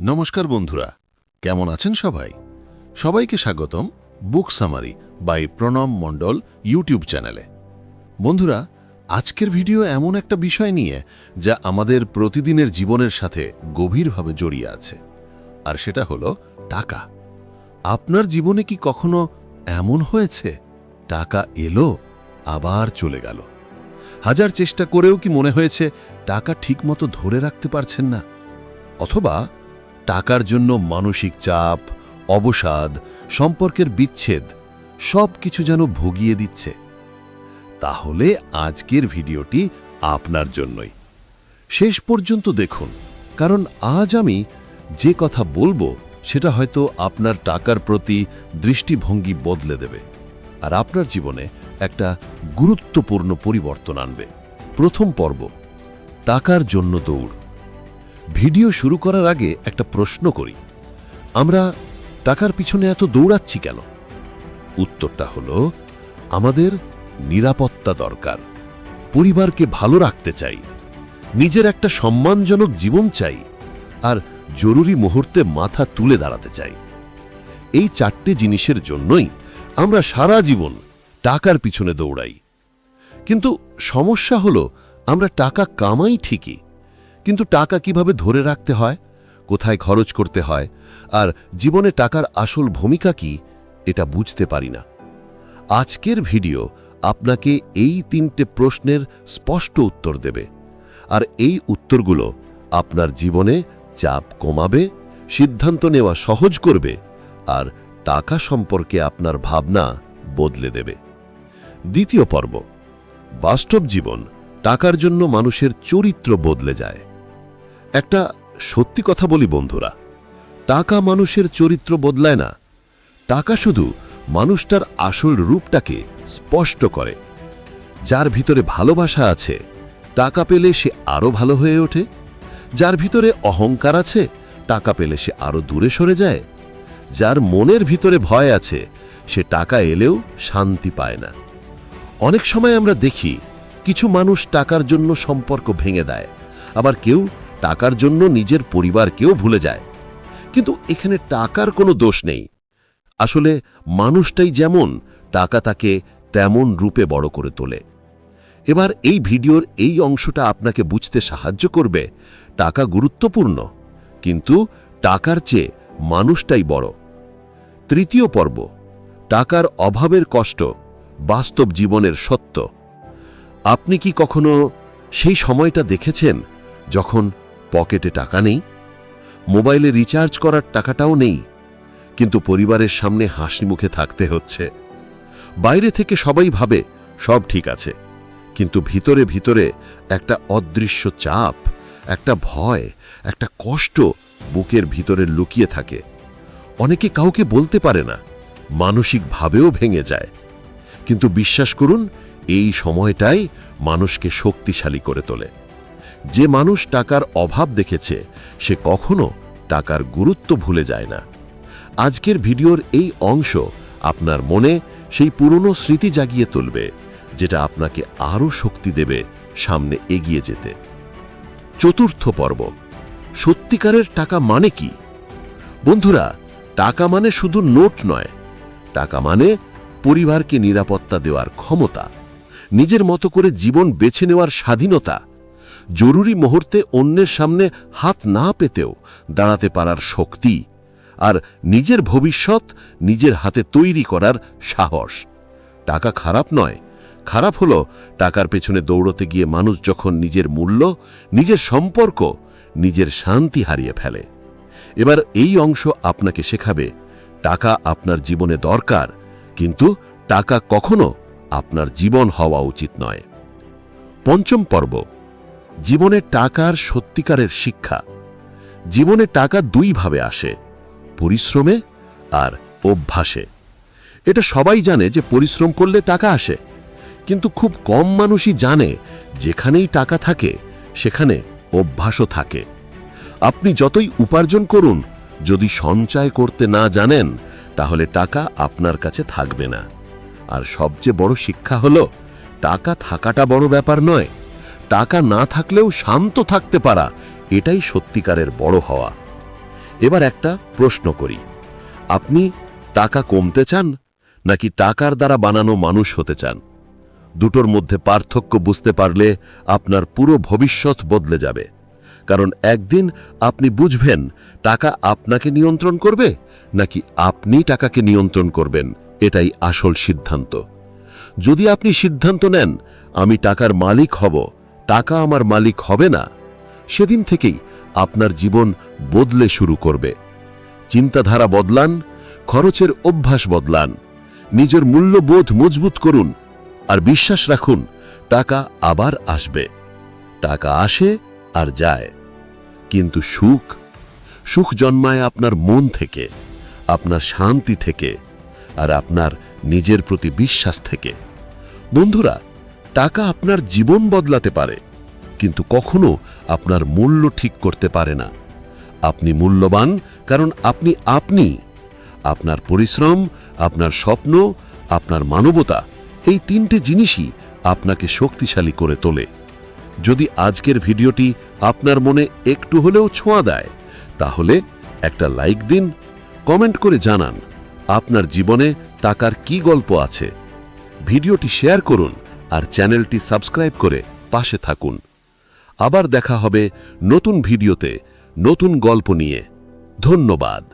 নমস্কার বন্ধুরা, কেমন আছেন সবাই? সবাইকে স্বাগতম book summary by Pranab Mondal YouTube চ্যানেলে। বন্ধুরা, আজকের ভিডিও এমন একটা বিষয় নিয়ে যা আমাদের প্রতিদিনের জীবনের সাথে গভীরভাবে জড়িয়ে আছে, আর সেটা হলো টাকা। আপনার জীবনে কি কখনো এমন হয়েছে? টাকা এলো, আবার চলে গেল। হাজার চেষ্টা করেও কি মনে হয়েছে, টাকা ঠিকমতো ধরে রাখতে পারছেন না? অথবা টাকার জন্য মানসিক চাপ, অবসাদ, সম্পর্কের বিচ্ছেদ সব কিছু যেন ভুগিয়ে দিচ্ছে। তাহলে আজকের ভিডিওটি আপনার জন্যই। শেষ পর্যন্ত দেখুন, কারণ আজ আমি যে কথা বলব সেটা হয়তো আপনার টাকার প্রতি দৃষ্টিভঙ্গি বদলে দেবে আর আপনার জীবনে একটা গুরুত্বপূর্ণ পরিবর্তন আনবে। প্রথম পর্ব, টাকার জন্য দৌড়। ভিডিও শুরু করার আগে একটা প্রশ্ন করি। আমরা টাকার পিছনে এত দৌড়াচ্ছি কেন? উত্তরটা হলো, আমাদের নিরাপত্তা দরকার। পরিবারকে ভালো রাখতে চাই। নিজের একটা সম্মানজনক জীবন চাই। আর জরুরি মুহূর্তে মাথা তুলে দাঁড়াতে চাই। এই চারটে জিনিসের জন্যই আমরা সারা জীবন টাকার পিছনে দৌড়াই। কিন্তু সমস্যা হলো, আমরা টাকা কামাই ঠিকই কিন্তু টাকা কীভাবে ধরে রাখতে হয়? কোথায় খরচ করতে হয়? আর জীবনে টাকার আসল ভূমিকা কি? এটা বুঝতে পারি না। আজকের ভিডিও আপনাকে এই তিনটে প্রশ্নের স্পষ্ট উত্তর দেবে। আর এই উত্তরগুলো আপনার জীবনে চাপ কমাবে, সিদ্ধান্ত নেওয়া সহজ করবে, আর টাকা সম্পর্কে আপনার ভাবনা বদলে দেবে। দ্বিতীয় পর্ব, বাস্তব জীবন টাকার জন্য মানুষের চরিত্র বদলে যায়। একটা সত্যি কথা বলি বন্ধুরা, টাকা মানুষের চরিত্র বদলায় না। টাকা শুধু মানুষটার আসল রূপটাকে স্পষ্ট করে। যার ভিতরে ভালোবাসা আছে, টাকা পেলে সে আরও ভালো হয়ে ওঠে। যার ভিতরে অহংকার আছে, টাকা পেলে সে আরও দূরে সরে যায়। যার মনের ভিতরে ভয় আছে, সে টাকা এলেও শান্তি পায় না। অনেক সময় আমরা দেখি, কিছু মানুষ টাকার জন্য সম্পর্ক ভেঙে দেয়, আবার কেউ টাকার জন্য নিজের পরিবারকেও ভুলে যায়। কিন্তু এখানে টাকার কোনো দোষ নেই। আসলে মানুষটাই যেমন, টাকা তাকে তেমন রূপে বড় করে তোলে। এবার এই ভিডিওর এই অংশটা আপনাকে বুঝতে সাহায্য করবে, টাকা গুরুত্বপূর্ণ। কিন্তু টাকার চেয়ে মানুষটাই বড়। তৃতীয় পর্ব, টাকার অভাবের কষ্ট, বাস্তব জীবনের সত্য। আপনি কি কখনো সেই সময়টা দেখেছেন, যখন পকেটে টাকা নেই, মোবাইলে রিচার্জ করার টাকাটাও নেই, কিন্তু পরিবারের সামনে হাসি মুখে থাকতে হচ্ছে। বাইরে থেকে সবাই ভাবে, সব ঠিক আছে, কিন্তু ভিতরে ভিতরে একটা অদৃশ্য চাপ, একটা ভয়, একটা কষ্ট বুকের ভিতরে লুকিয়ে থাকে। অনেকে কাউকে বলতে পারে না মানসিকভাবেও ভেঙে যায়। কিন্তু বিশ্বাস করুন, এই সময়টাই মানুষকে শক্তিশালী করে তোলে। যে মানুষ টাকার অভাব দেখেছে, সে কখনো টাকার গুরুত্ব ভুলে যায় না। আজকের ভিডিওর এই অংশ আপনার মনে সেই পুরনো স্মৃতি জাগিয়ে তুলবে, যেটা আপনাকে আরও শক্তি দেবে সামনে এগিয়ে যেতে। চতুর্থ পর্ব, সত্যিকারের টাকা মানে কি? বন্ধুরা, টাকা মানে শুধু নোট নয়, টাকা মানে পরিবারকে নিরাপত্তা দেওয়ার ক্ষমতা, নিজের মতো করে জীবন বেছে নেওয়ার স্বাধীনতা জরুরি মুহূর্তে অন্যের সামনে হাত না পেতেও দাঁড়াতে পারার শক্তি আর নিজের ভবিষ্যৎ নিজের হাতে তৈরি করার সাহস। টাকা খারাপ নয়। খারাপ হলো টাকার পেছনে দৌড়তে গিয়ে মানুষ যখন নিজের মূল্য, নিজের সম্পর্ক, নিজের শান্তি হারিয়ে ফেলে। এবার এই অংশ আপনাকে শেখাবে, টাকা আপনার জীবনে দরকার, কিন্তু টাকা কখনো আপনার জীবন হওয়া উচিত নয়। পঞ্চম পর্ব। জীবনে টাকার সত্যিকারের শিক্ষা। জীবনে টাকা দুইভাবে আসে, পরিশ্রমে আর অভ্যাসে। এটা সবাই জানে যে পরিশ্রম করলে টাকা আসে, কিন্তু খুব কম মানুষই জানে যেখানেই টাকা থাকে, সেখানে অভ্যাসও থাকে। আপনি যতই উপার্জন করুন, যদি সঞ্চয় করতে না জানেন, তাহলে টাকা আপনার কাছে থাকবে না। আর সবচেয়ে বড় শিক্ষা হলো, টাকা থাকাটা বড় ব্যাপার নয়। টাকা না থাকলেও শান্ত থাকতে পারা, এটাই সত্যিকারের বড় হওয়া। এবার একটা প্রশ্ন করি। আপনি টাকা কমতে চান, নাকি টাকার দ্বারা বানানো মানুষ হতে চান? দুটোর মধ্যে পার্থক্য বুঝতে পারলে আপনার পুরো ভবিষ্যৎ বদলে যাবে। কারণ একদিন আপনি বুঝবেন, টাকা আপনাকে নিয়ন্ত্রণ করবে, নাকি আপনি টাকাকে নিয়ন্ত্রণ করবেন, এটাই আসল সিদ্ধান্ত। যদি আপনি সিদ্ধান্ত নেন, আমি টাকার মালিক হব টাকা আমার মালিক হবে না, সেদিন থেকেই আপনার জীবন বদলে শুরু করবে। চিন্তাধারা বদলান, খরচের অভ্যাস বদলান, নিজের মূল্যবোধ মজবুত করুন, আর বিশ্বাস রাখুন, টাকা আবার আসবে। টাকা আসে আর যায়। কিন্তু সুখ সুখ জন্মায় আপনার মন থেকে, আপনার শান্তি থেকে, আর আপনার নিজের প্রতি বিশ্বাস থেকে। বন্ধুরা টাকা আপনার জীবন বদলাতে পারে, কিন্তু কখনো আপনার মূল্য ঠিক করতে পারে না। আপনি মূল্যবান কারণ আপনি আপনি। আপনার পরিশ্রম, আপনার স্বপ্ন, আপনার মানবতা, এই তিনটে জিনিসই আপনাকে শক্তিশালী করে তোলে। যদি আজকের ভিডিওটি আপনার মনে একটু হলেও ছোঁয়া দেয়, তাহলে একটা লাইক দিন, কমেন্ট করে জানান আপনার জীবনে টাকার কি গল্প আছে। ভিডিওটি শেয়ার করুন আর চ্যানেলটি সাবস্ক্রাইব করে পাশে থাকুন। আবার দেখা হবে নতুন ভিডিওতে নতুন গল্প নিয়ে। ধন্যবাদ।